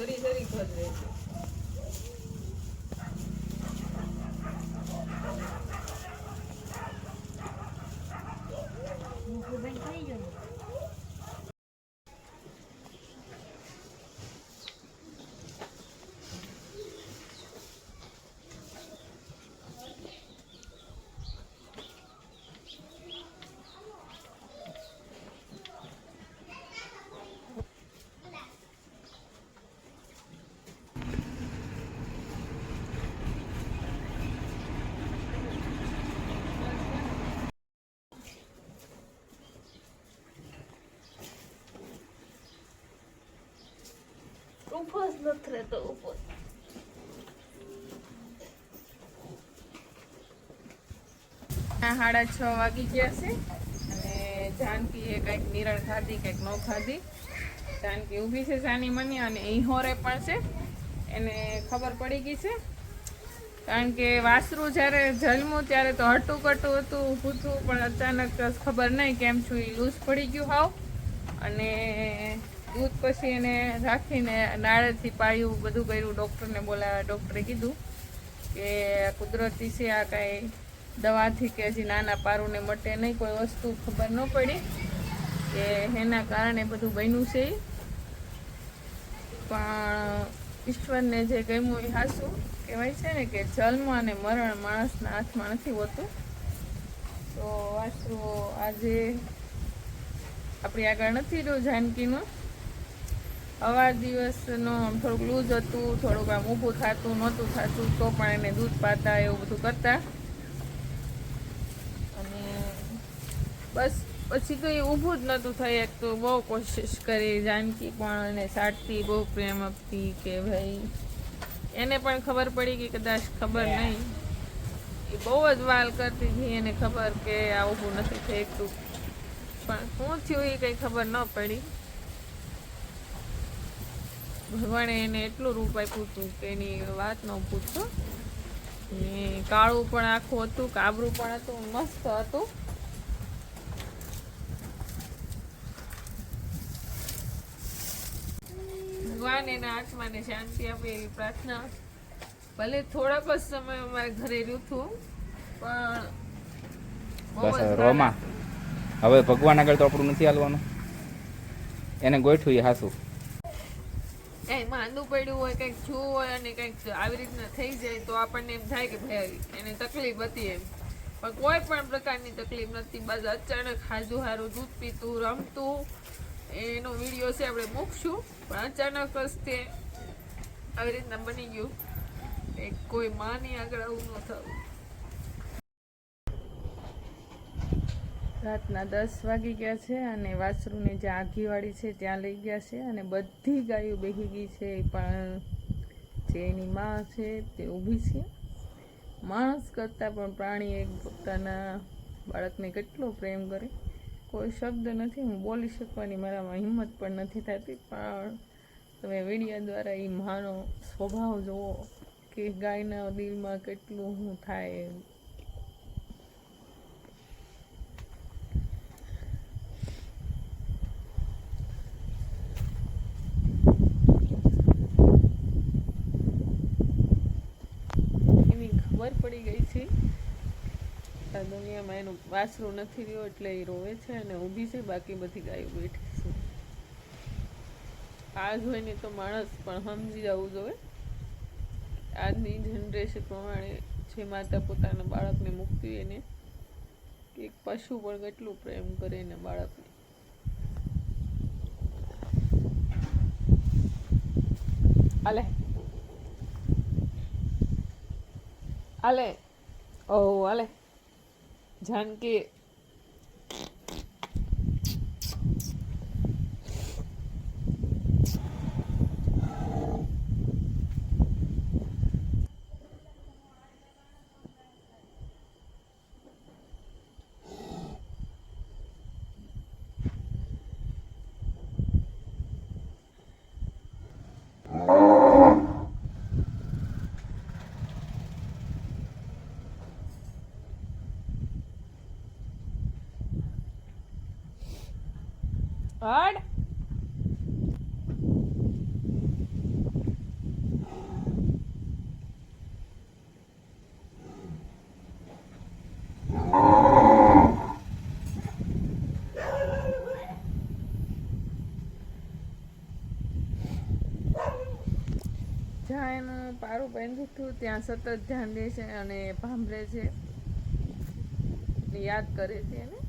ઘરી ઘરી ઘર રહે છે બંધ થઈ ગયો સાડા છ વાગી ગયા છે. અને જાનકીએ કંઈક નિરણ ખાધી, કંઈક ન ખાધી. જાનકી ઊભી છે સાની મની અને ઈહોરે પણ છે. એને ખબર પડી ગઈ છે. કારણ કે વાસરું જ્યારે જન્મું ત્યારે તો હટું કટું હતું ઊભું પણ અચાનક ખબર નહીં કેમ છું, એ લૂઝ પડી ગયું હાવ. અને દૂધ પછી એને રાખીને નાળેથી પાયું બધું કર્યું, ડૉક્ટરને બોલાવ્યા. ડૉક્ટરે કીધું કે કુદરતી છે, આ કાંઈ દવાથી કે હજી નાના પારુને મટે નહીં, કોઈ વસ્તુ ખબર ન પડી કે એના કારણે બધું બન્યું છે. પણ ઈશ્વરને જે ગમ્યું એ હાસું કહેવાય છે ને કે જન્મ અને મરણ માણસના હાથમાં નથી હોતું. તો વાસુ આજે આપણી આગળ નથી રહ્યું, જાનકીનું. અવાર દિવસનો આમ થોડુંક લૂઝ હતું, થોડુંક આમ ઊભું થતું, નહોતું થતું, તો પણ એને દૂધ પાતા, એવું બધું કરતા. અને બસ, પછી તો એ ઊભું જ નહોતું થઈ, એક તો બહુ કોશિશ કરી, જાનકી પણ એને સાટતી બહુ પ્રેમ આપતી કે ભાઈ, એને પણ ખબર પડી કે કદાચ ખબર નહીં. એ બહુ જ વાલ કરતી હતી, એને ખબર કે આ ઊભું નથી શકતું. પણ શું થયું એ કંઈ ખબર ન પડી. ભગવાને એને એટલું રૂપ આપ્યું હતું કે એની વાત ન પૂછો. ને કાળું પણ આખું હતું કાબરું પણ હતું મસ્ત હતું. ભગવાન એના આત્માને શાંતિ આપે એવી પ્રાર્થના. ભલે થોડાક જ સમય અમારે ઘરે રહ્યું હતું પણ બહુ બસ હવે ભગવાન આગળ તો આપણું નથી હાલવાનું. એને ગોઠવું હાસું. કંઈક માંદું પડ્યું હોય, કંઈક જોવું હોય અને કંઈક આવી રીતના થઈ જાય તો આપણને એમ થાય કે ભાઈ, એને તકલીફ હતી એમ. પણ કોઈ પણ પ્રકારની તકલીફ નથી. બસ અચાનક હાજુ હારું દૂધ પીતું, રમતું. એનો વીડિયો છે, આપણે મૂકશું. પણ અચાનક જ તે આવી રીતના બની ગયું. કોઈ માની આગળ આવું ન થયું રાતના દસ વાગી ગયા છે અને વાસરુને જે આઘીવાળી છે ત્યાં લઈ ગયા છે અને બધી ગાયો બેહી ગઈ છે પણ જે એની માં છે તે ઊભી છે. માણસ કરતાં પણ પ્રાણી એક પોતાના બાળકને કેટલો પ્રેમ કરે. કોઈ શબ્દ નથી, હું બોલી શકવાની મારામાં હિંમત પણ નથી થતી, પણ તમે વીડિયો દ્વારા એ માનો સ્વભાવ જુઓ કે ગાયના દિલમાં કેટલું હું થાય એમ એની ખબર પડી ગઈ છે. આ દુનિયામાં એનું વાસરું નથી રહ્યો એટલે એ રોવે છે અને ઊભી છે, બાકી બધી ગાયો બેઠી છે. આ જોઈને તો માણસ પણ સમજી જવું જોઈએ. આજની જનરેશન પ્રમાણે જે માતા પોતાના બાળકને મૂકતી એને એક પશુ પણ કેટલું પ્રેમ કરે એને બાળકને. આલે આલે Oh, Ale. જાનકી હડ જ્યાં એનું પારું બાંધ્યું હતું, ત્યાં સતત ધ્યાન દે છે અને ભાંભરે છે. યાદ કરે છે એને.